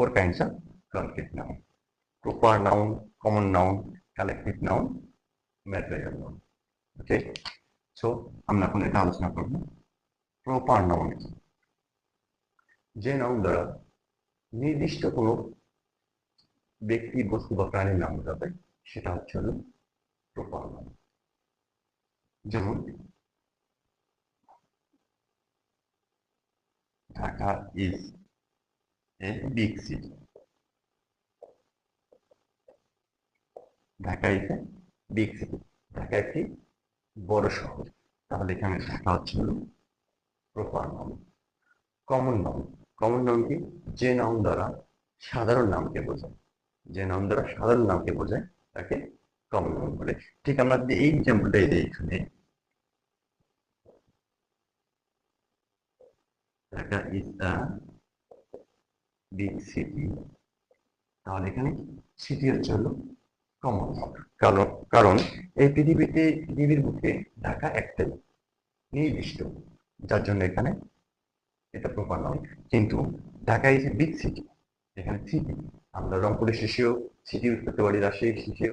four kinds of collective noun. Proper noun, common noun, collective noun, material noun. Okay? So, আমরা এখন এটা আলোচনা করব প্রপার নাউন যে নাউন দ্বারা নির্দিষ্ট কোনো ব্যক্তি বস্তু বা প্রাণীর নাম বোঝাবে সেটা হচ্ছে হলো প্রপার নাউন যেমন Dhaka is big city Dhaka is a Dhaka একটি বড় শহর। তাহলে এখানে ঢাকা হচ্ছে প্রপার নাউন কমন কমন কি? যে নাউন দ্বারা সাধারণ নামকে বোঝায়। যে নাউন দ্বারা সাধারণ নামকে বোঝায়, তাকে কমন বলে। ঠিক আমরা এই এক্সাম্পলটা দিই এখানে, ঢাকা ইজ বিগ সিটি তাহলে এখানে সিটি হচ্ছে হলো কমন কারণ কারণ এই পৃথিবীতে, পৃথিবীর বুকে ঢাকা একটাই নির্দিষ্ট যার জন্য এখানে এটা প্রপার নয় কিন্তু ঢাকা ইজ বিগ সিটি এখানে সিটি আমরা রংপুরের শিশু সিটি ইউজ করতে পারি শিশু